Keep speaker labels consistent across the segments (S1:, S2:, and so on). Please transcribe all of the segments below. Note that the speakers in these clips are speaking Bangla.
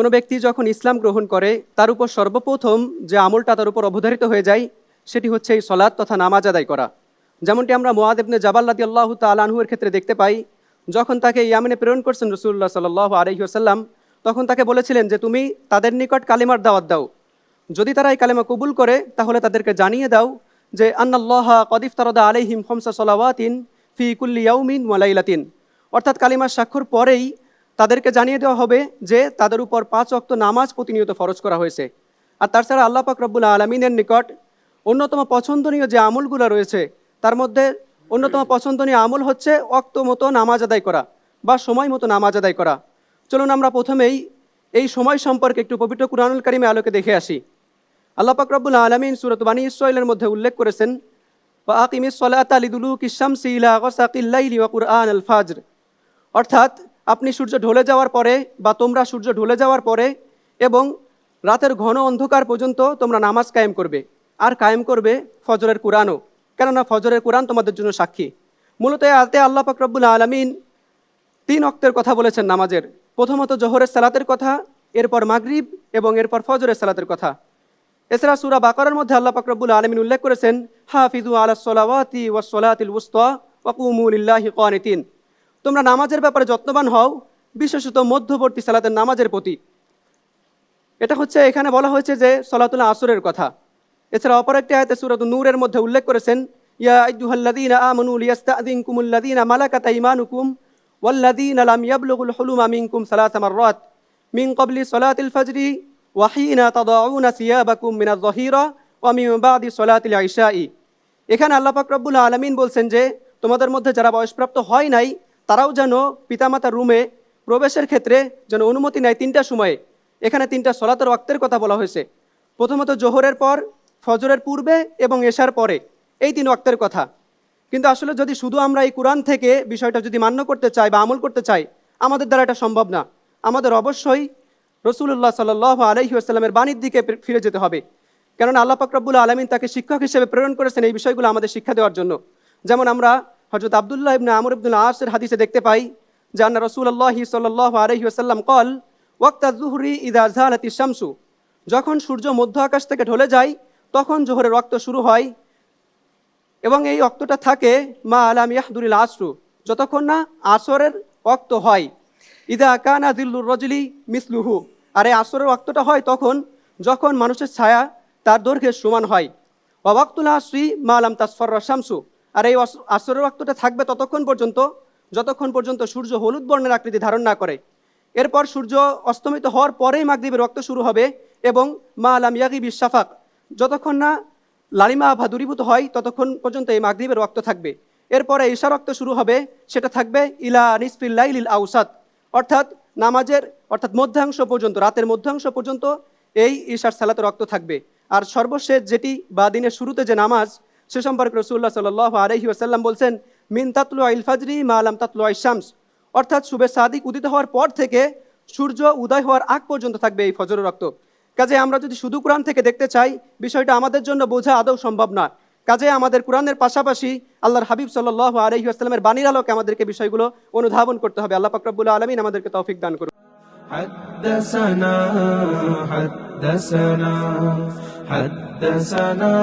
S1: কোনো ব্যক্তি যখন ইসলাম গ্রহণ করে, তার উপর সর্বপ্রথম যে আমলটা তার উপর অবধারিত হয়ে যায়, সেটি হচ্ছে এই সলাৎ তথা নামাজ আদায় করা। যেমনটি আমরা মোয়াদেবনে জাবাল্লাদি আল্লাহ তালাহুয়ের ক্ষেত্রে দেখতে পাই, যখন তাকে ইয়ামেনে প্রেরণ করছেন রসুল্লাহ সাল্লাহ আলহিহাসাল্লাম তখন তাকে বলেছিলেন যে, তুমি তাদের নিকট কালিমার দাওয়াত দাও। যদি তারা এই কালেমা কবুল করে, তাহলে তাদেরকে জানিয়ে দাও যে, আন্নাল্লাহ কদিফ তারদা আলাইহিম খমসা সলাওয়াতিন ফি কুল্লি ইয়াউমিন ওয়ালাইলাতিন অর্থাৎ কালিমার স্বাক্ষর পরেই তাদেরকে জানিয়ে দেওয়া হবে যে তাদের উপর পাঁচ অক্ত নামাজ প্রতিনিয়ত ফরজ করা হয়েছে। আর তাছাড়া আল্লাহ পাক রব্বুল আলমিনের নিকট অন্যতম পছন্দনীয় যে আমলগুলো রয়েছে, তার মধ্যে অন্যতম পছন্দনীয় আমল হচ্ছে অক্ত মতো নামাজ আদায় করা বা সময় মতো নামাজ আদায় করা। চলুন আমরা প্রথমেই এই সময় সম্পর্কে একটু পবিত্র কুরআনুল কারিমে আলোকে দেখে আসি। আল্লাহ পাক রব্বুল আলমিন সুরত বানী ইসরাইলের মধ্যে উল্লেখ করেছেন আকিমিস সলাত আলিদুলু কিসামসি ইলা গসাকিল্লাইলি ওয়া কুরআন আল ফাজর। অর্থাৎ আপনি সূর্য ঢলে যাওয়ার পরে বা তোমরা সূর্য ঢলে যাওয়ার পরে এবং রাতের ঘন অন্ধকার পর্যন্ত তোমরা নামাজ কায়েম করবে। আর কায়েম করবে ফজরের কোরআনও। কেননা ফজরের কোরআন তোমাদের জন্য সাক্ষী। মূলত আতে আল্লাহ পাক রব্বুল আলমিন তিন অক্তের কথা বলেছেন নামাজের। প্রথমত জোহরের সালাতের কথা, এরপর মাগরিব এবং এরপর ফজরের সালাতের কথা। এছাড়া সুরা বাকরার মধ্যে আল্লাহ পাক রব্বুল আলমিন উল্লেখ করেছেন হাফিজু আলা সলাওয়াতি ওয়া সলাতিল উস্তা ওয়াকুমুলিল্লাহি কানিতিন তোমরা নামাজের ব্যাপারে যত্নবান হও, বিশেষত মধ্যবর্তী সালাতের নামাজের প্রতি। এটা হচ্ছে, এখানে বলা হয়েছে যে সলাতুল আসরের কথা। এছাড়া অপর একটি আয়তে সুরাত নূরের মধ্যে উল্লেখ করেছেন, ইয়া মালাকাত আইমানুকুম ওয়াল্লাযীনা লাম ইয়াবলুগুল হুলুমা মিনকুম সালাসা মাররাত ক্বাবলি সলাতিল ফাজরি ওয়া হিনা তাদাউনা সিয়াবাকুম মিনাজ যাহিরা ওয়া বাদি সলাতিল ইশাই এখানে আল্লাহ পাক রব্বুল আলামিন বলছেন যে, তোমাদের মধ্যে যারা বয়সপ্রাপ্ত হয় নাই তারাও যেন পিতামাতার রুমে প্রবেশের ক্ষেত্রে যেন অনুমতি নেয় তিনটা সময়ে। এখানে তিনটা সলাতের ওয়াক্তের কথা বলা হয়েছে। প্রথমত জোহরের পর, ফজরের পূর্বে এবং এশার পরে। এই তিন ওয়াক্তের কথা। কিন্তু আসলে যদি শুধু আমরা এই কোরআন থেকে বিষয়টা যদি মান্য করতে চাই বা আমল করতে চাই, আমাদের দ্বারা এটা সম্ভব না। আমাদের অবশ্যই রসুল্লাহ সাল আলহি আসসালামের বাণীর দিকে ফিরে যেতে হবে। কেননা আল্লাহ পাকরাবুল আলমিন তাকে শিক্ষক হিসেবে প্রেরণ করেছেন এই বিষয়গুলো আমাদের শিক্ষা দেওয়ার জন্য। যেমন আমরা হজরত আবদুল্লাহ ইবনে আমর ইবদুল্লাহ আসের হাদিসে দেখতে পাই যে আন্না রসুল্লাহ সাল্লাহ আলহি আসাল্লাম কল, ওয়াক্তা জুহরি ইদা জাহালাতি শামসু। যখন সূর্য মধ্য আকাশ থেকে ঢলে যায়, তখন জোহরের রক্ত শুরু হয় এবং এই অক্তটা থাকে, মা আলাম ইয়াহদুরিল আসরু। যতক্ষণ না আসরের অক্ত হয়। ইদা কানা দিল্লুর রজলি মিসলুহু। আর এই আসরের অক্তটা হয় তখন যখন মানুষের ছায়া তার দৈর্ঘ্যের সমান হয়। অবাক্তুল আসরি মা আলাম তাসফর শামসু। আর এই আসরের অক্তটা থাকবে ততক্ষণ পর্যন্ত, যতক্ষণ পর্যন্ত সূর্য হলুদ বর্ণের আকৃতি ধারণ না করে। এরপর সূর্য অস্তমিত হওয়ার পরেই মাগরীবের রক্ত শুরু হবে এবং মা আলাম ইয়াগিবি শাফাক, যতক্ষণ না লালিমা আভা দূরীভূত হয়, ততক্ষণ পর্যন্ত এই মাগরীবের রক্ত থাকবে। এরপরে ঈশা রক্ত শুরু হবে, সেটা থাকবে ইলা নিসফিল্লাইল আউসাদ অর্থাৎ নামাজের, অর্থাৎ মধ্যাংশ পর্যন্ত, রাতের মধ্যাংশ পর্যন্ত এই ঈশার সালাতে রক্ত থাকবে। আর সর্বশেষ যেটি বা দিনের শুরুতে যে নামাজ সে সম্পর্কে রসুল্লাহ সাল আলহি আসাল্লাম বলছেন মিন তাতলু আইল ফাজরি মা আলাম তাতলু শামস অর্থাৎ শুভে সাদিক উদিত হওয়ার পর থেকে সূর্য উদয় হওয়ার আগ পর্যন্ত থাকবে এই ফজরের রক্ত কাজে আমরা যদি শুধু কোরআন থেকে দেখতে চাই বিষয়টা আমাদের জন্য বোঝা আদৌ সম্ভব না কাজে আমাদের কোরআনের পাশাপাশি আল্লাহর হাবিব সাল্লাহ আলহি আসসালামের বাণীর আলোকে আমাদেরকে বিষয়গুলো অনুধাবন করতে হবে আল্লাহ ফাকরাবুল আলমিন আমাদেরকে তৌফিক দান করুন
S2: حدثنا حدثنا حدثنا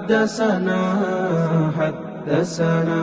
S2: حدثنا حدثنا.